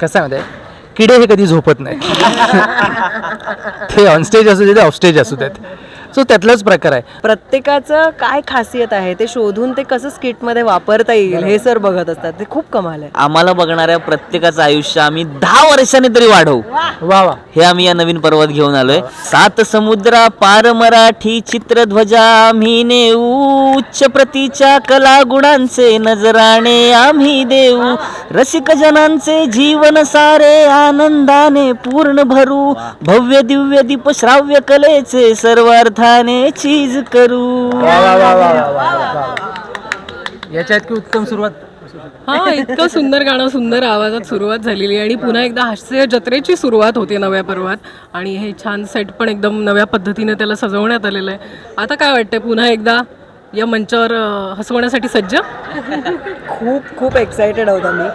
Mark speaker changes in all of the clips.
Speaker 1: कसं आहे माहिती आहे किडे हे कधी झोपत नाही ते ऑनस्टेज असू देत ऑफस्टेज असू देत. सो त्यातलाच प्रकार आहे.
Speaker 2: प्रत्येकाचं काय खासियत आहे ते शोधून ते कसं स्किटमध्ये वापरता येईल हे सर बघत असतात. ते खूप कमाल आहे.
Speaker 3: आम्हाला बघणाऱ्या प्रत्येकाचं आयुष्य आम्ही दहा वर्षांनी तरी वाढवू.
Speaker 1: वा. वा
Speaker 3: हे आम्ही या नवीन पर्वात घेऊन आलोय. सात समुद्रा पार मराठी चित्रध्वजा आम्ही नेऊ. उच्च प्रतीच्या कला गुणांचे नजराणे आम्ही देऊ. रसिक जनांचे जीवन सारे आनंदाने पूर्ण भरू. भव्य दिव्य दीप श्राव्य कलेचे सर्व अर्थाने चीज करू.
Speaker 1: वा वा वा वा वा वा वा. याच्या इतकी उत्तम सुरुवात?
Speaker 4: हा इतकं सुंदर गाणं सुंदर आवाजात सुरुवात झालेली आहे आणि पुन्हा एकदा हास्य जत्रेची सुरुवात होते नव्या पर्वात. आणि हे छान सेट पण एकदम नव्या पद्धतीने त्याला सजवण्यात आलेलं आहे. आता काय वाटतंय पुन्हा एकदा या मंचावर अं, हसवण्यासाठी सज्ज?
Speaker 2: खूप खूप एक्सायटेड आहोत आम्ही.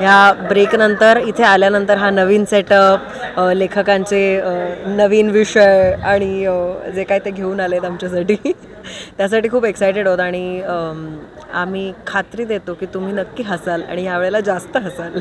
Speaker 2: ह्या ब्रेकनंतर इथे आल्यानंतर हा नवीन सेटअप लेखकांचे नवीन विषय आणि जे काय ते घेऊन आलेत आमच्यासाठी. त्यासाठी खूप एक्सायटेड आहोत आणि आम्ही खात्री देतो की तुम्ही नक्की हसाल आणि यावेळेला जास्त हसाल.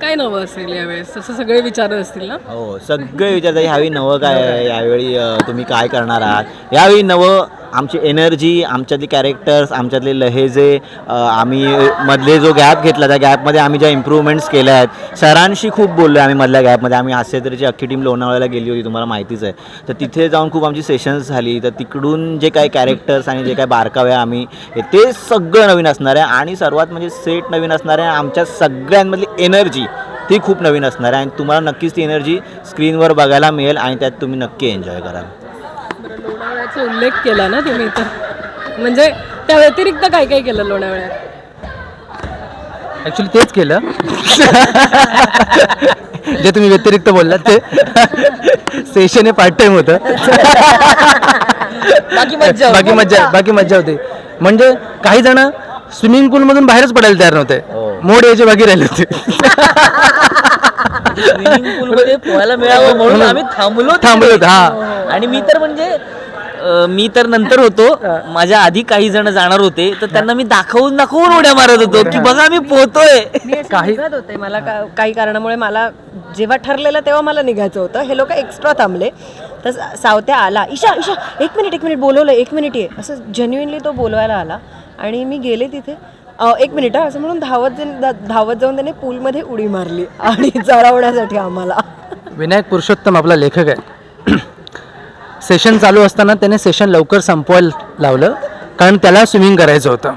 Speaker 4: काय नवं असेल यावेळेस? असं सगळे विचारत असतील ना?
Speaker 5: हो सगळे विचारतात ह्यावेळी नवं काय यावेळी तुम्ही काय करणार आहात? यावेळी नवं आमची एनर्जी आमच्यातली कॅरेक्टर्स आमच्यातले लहेजे आम्ही मधले जो गॅप घेतला त्या गॅपमध्ये आम्ही ज्या इम्प्रूव्हमेंट्स केल्या आहेत सरांशी खूप बोललो आहे आम्ही मधल्या गॅपमध्ये आम्ही हास्यतरीची अख्खी टीम लोणावळ्याला गेली होती तुम्हाला माहितीच आहे. तर तिथे जाऊन खूप आमची सेशन्स झाली. तर तिकडून जे काही कॅरेक्टर्स आणि जे काही बारकावे आम्ही ते सगळं नवीन असणार आहे. आणि सर्वात म्हणजे सेट नवीन असणार आहे. आमच्या सगळ्यांमधली एनर्जी ती खूप नवीन असणार आहे. आणि तुम्हाला नक्कीच ती एनर्जी स्क्रीनवर बघायला मिळेल आणि त्यात तुम्ही नक्की एन्जॉय कराल.
Speaker 4: लोणावळ्याचा उल्लेख केला ना तुम्ही तर. म्हणजे त्या व्यतिरिक्त काय काय केलं लोणावळ्यात
Speaker 1: ऍक्च्युली तेच केलं. जे तुम्ही व्यतिरिक्त बोललात ते. सेशन हे पार्ट टाइम होतं.
Speaker 2: बाकी मज्जा होती.
Speaker 1: बाकी मज्जा बाकी मज्जा होती. म्हणजे काही जण स्विमिंग पूल मधून बाहेरच पडायला तयार नव्हते. मोड यायचे बाकी राहिले होते.
Speaker 3: स्विमिंग पोहायला मिळावं म्हणून आम्ही थांबलो
Speaker 1: थांबलो. होतो, हा.
Speaker 3: आणि मी तर म्हणजे अं, मी तर नंतर होतो. माझ्या आधी काही जण जाणार होते तर त्यांना मी दाखवून दाखवून उड्या मारत होतो की बघा मी पोहतोय.
Speaker 2: मी अशी निघत होते मला का- काही कारणामुळे मला जेव्हा ठरलेलं तेव्हा मला निघायचं होतं. हे लोक एक्स्ट्रा थांबले. तर सावत्या आला. ईशा ईशा एक मिनिट एक मिनिट बोलवलं. एक मिनिट ये. असं जेन्युइनली तो बोलवायला आला. आणि मी गेले तिथे. अ, एक मिनिट हा. असं म्हणून धावत धा- धावत जाऊन त्याने पूलमध्ये उडी मारली. आणि चढवण्यासाठी आम्हाला.
Speaker 1: विनायक पुरुषोत्तम आपला लेखक आहे. सेशन चालू असताना त्याने सेशन लवकर संपवायला लावलं कारण त्याला स्विमिंग करायचं होतं.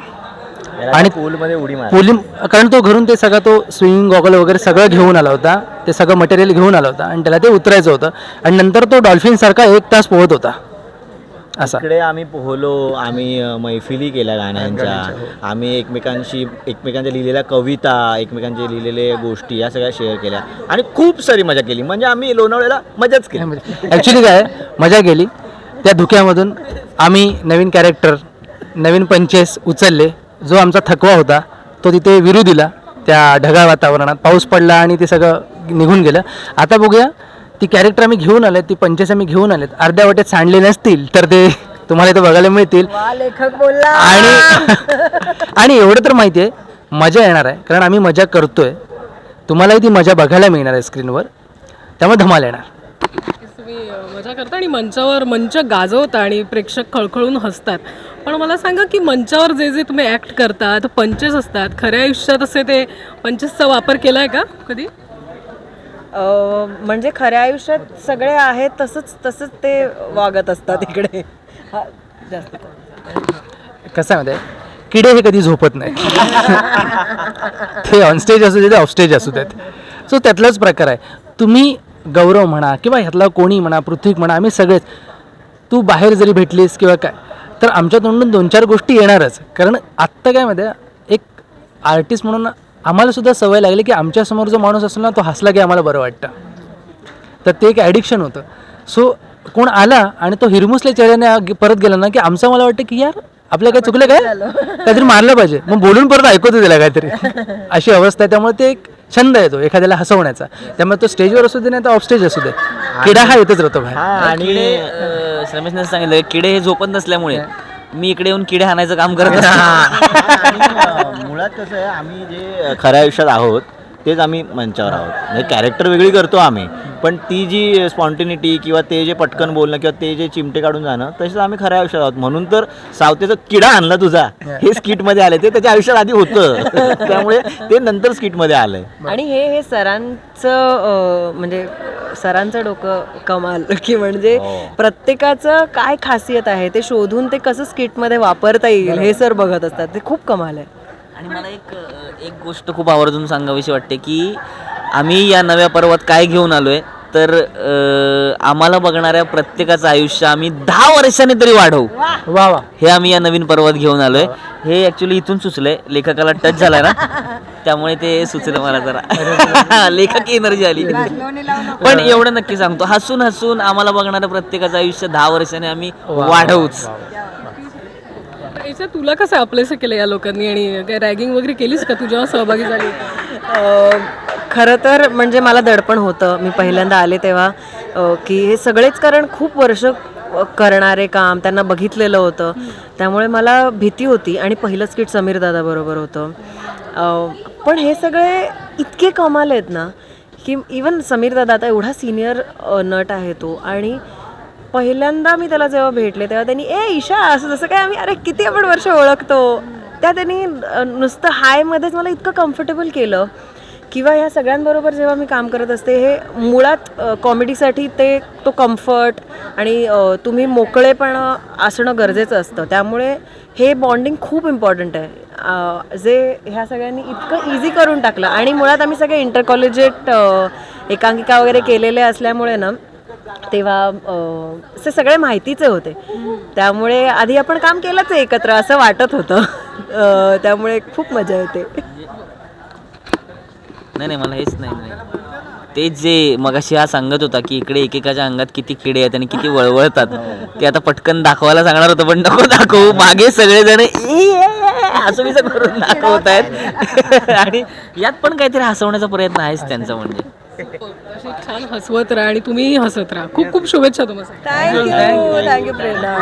Speaker 1: आणि
Speaker 5: पूलमध्ये उडी मार
Speaker 1: पोलिम कारण तो घरून ते सगळं तो स्विमिंग गॉगल वगैरे सगळं घेऊन आला होता ते सगळं मटेरियल घेऊन आला होता आणि त्याला ते उतरायचं होतं. आणि नंतर तो डॉल्फिन सारखा एक तास पोहत होता. असा.
Speaker 5: इकडे आम्ही पोहलो आम्ही अ, मैफिली केल्या गाण्यांच्या. आम्ही एकमेकांशी एकमेकांच्या लिहिलेल्या कविता एकमेकांचे लिहिलेले गोष्टी या सगळ्या शेअर केल्या. आणि खूप सारी मजा केली. म्हणजे आम्ही लोणावळ्याला मजाच केली.
Speaker 1: ॲक्च्युली काय मजा गेली त्या धुक्यामधून आम्ही नवीन कॅरेक्टर नवीन पंचेस उचलले. जो आमचा थकवा होता तो तिथे विरू दिला त्या ढगाळ वातावरणात. पाऊस पडला आणि ते सगळं निघून गेलं. आता बघूया ती कॅरेक्टर आम्ही घेऊन आलेत ती पंचेस आम्ही घेऊन आलेत अर्ध्या वाटेत सांडले नसतील तर ते तुम्हाला इथं बघायला मिळतील.
Speaker 2: वा लेखक बोलला.
Speaker 1: आणि आणि एवढं तर माहिती आहे मजा येणार आहे कारण आम्ही मजा करतोय. तुम्हालाही ती मजा बघायला मिळणार आहे स्क्रीनवर त्यामुळे धमाल येणार.
Speaker 4: तुम्ही अं, मजा करता आणि मंचावर मंच गाजवता आणि प्रेक्षक खळखळून हसतात. पण मला सांगा की मंचावर जे जे तुम्ही ॲक्ट करतात पंचेस असतात खऱ्या आयुष्यात असे ते पंचेसचा वापर केला आहे का कधी?
Speaker 2: म्हणजे खऱ्या आयुष्यात सगळे आहेत तसंच तसंच ते वागत असतात इकडे. हा, जास्त
Speaker 1: कसं आहे माहिती आहे? किडे हे कधी झोपत नाही ते ऑनस्टेज असू देत ऑफस्टेज असू देत. सो त्यातलाच प्रकार आहे. तुम्ही गौरव म्हणा किंवा ह्यातला कोणी म्हणा पृथ्वीक म्हणा आम्ही सगळेच. तू बाहेर जरी भेटलीस किंवा काय तर आमच्या तोंडून दोन चार गोष्टी येणारच. कारण आत्ता काय माहिती आहे? एक आर्टिस्ट म्हणून आम्हाला सुद्धा सवय लागली की आमच्यासमोर जो माणूस असतो ना तो हसला की आम्हाला बरं वाटतं. तर ते एक ॲडिक्शन होतं. सो कोण आला आणि तो हिरमुसल्या चेहऱ्याने परत गेला ना की आमचं मला वाटतं की यार आपलं काय चुकलं काय? काहीतरी मारलं पाहिजे. मग बोलून परत ऐकवतो त्याला काहीतरी. अशी अवस्था आहे. त्यामुळे ते एक छंद येतो एखाद्याला हसवण्याचा. त्यामुळे तो स्टेजवर असू दे नाही तर ऑफ स्टेज असू दे. किडा हा येतच राहतो
Speaker 5: हा आणि
Speaker 3: रमेशने सांगितलं किडे हे झोपत नसल्यामुळे. मी इकडे येऊन किडे हाणायचं काम करत असतो.
Speaker 5: आणि, अ, मुळात कसं आहे आम्ही जे खऱ्या आयुष्यात आहोत तेच आम्ही मंचावर आहोत. म्हणजे कॅरेक्टर वेगळी करतो आम्ही. पण ती जी स्पॉन्टिनिटी किंवा ते जे पटकन बोलणं किंवा ते जे चिमटे काढून जाणं तसंच आम्ही खऱ्या आयुष्यात आहोत. म्हणून तर सावतेचं किडा आणला तुझा. हे स्किटमध्ये आले ते त्याच्या आयुष्यात आधी होतं. त्यामुळे ते नंतर स्किटमध्ये आलंय.
Speaker 2: आणि हे हे सरांचं अं, म्हणजे सरांचं डोकं कमाल. की म्हणजे प्रत्येकाचं काय खासियत आहे ते शोधून ते कसं स्किटमध्ये वापरता येईल हे सर बघत असतात. ते खूप कमाल आहे.
Speaker 3: आणि मला एक एक गोष्ट खूप आवर्जून सांगावीशी वाटते की आम्ही या नव्या पर्वात काय घेऊन आलोय तर अ, आम्हाला बघणाऱ्या प्रत्येकाचं आयुष्य आम्ही दहा वर्षांनी तरी वाढवू.
Speaker 1: वा. वा
Speaker 3: हे आम्ही या नवीन पर्वात घेऊन आलोय. हे ऍक्च्युली इथून सुचलंय. लेखकाला टच झालाय ना. त्यामुळे ते सुचलं मला जरा. लेखक एनर्जी आली. पण एवढं नक्की सांगतो हसून हसून आम्हाला बघणाऱ्या प्रत्येकाचं आयुष्य दहा वर्षाने आम्ही वाढवूच.
Speaker 4: याच्यात तुला कसं आपलेसं केलं या लोकांनी? आणि काय रॅगिंग वगैरे केलीस का? तू जेव्हा सहभागी झाली?
Speaker 2: खरं तर म्हणजे मला दडपण होतं. मी पहिल्यांदा आले तेव्हा की हे सगळेच कारण खूप वर्ष करणारे काम त्यांना बघितलेलं होतं. त्यामुळे मला भीती होती. आणि पहिलंच किट समीर दादा बरोबर होतं. पण हे सगळे इतके कमाल आहेत ना की इवन समीर दादा आता एवढा सिनियर नट आहे तो. आणि पहिल्यांदा मी त्याला जेव्हा भेटले तेव्हा त्यांनी ए ईशा असं जसं काय आम्ही अरे किती आपण वर्ष ओळखतो. त्या त्यांनी नुसतं हायमध्येच मला इतकं कम्फर्टेबल केलं किंवा ह्या सगळ्यांबरोबर जेव्हा मी काम करत असते हे मुळात कॉमेडीसाठी ते तो कम्फर्ट आणि तुम्ही मोकळेपण असणं गरजेचं असतं. त्यामुळे हे बॉन्डिंग खूप इम्पॉर्टंट आहे. जे ह्या सगळ्यांनी इतकं इझी करून टाकलं. आणि मुळात आम्ही सगळे इंटर कॉलेजेट एकांकिका वगैरे केलेले असल्यामुळे ना तेव्हा असे सगळे माहितीचे होते. त्यामुळे आधी आपण काम केलंच आहे एकत्र असं वाटत होतं. त्यामुळे खूप मजा येते.
Speaker 3: नाही नाही मला हेच नाही ते जे मगाशी हा सांगत होता की इकडे एकेकाच्या अंगात किती किडे आहेत आणि किती वळवळतात. ते आता पटकन दाखवायला सांगणार होतं पण नको दाखवू. मागे सगळेजण "ए, असं मी करून दाखवत आहेत आणि यात पण काहीतरी हसवण्याचा प्रयत्न आहेच त्यांचा म्हणजे.
Speaker 4: अशी छान हसवत राहा आणि तुम्हीही हसत राहा. खूप खूप शुभेच्छा तुम्हाला.
Speaker 2: थँक्यू थँक्यू प्रेरणा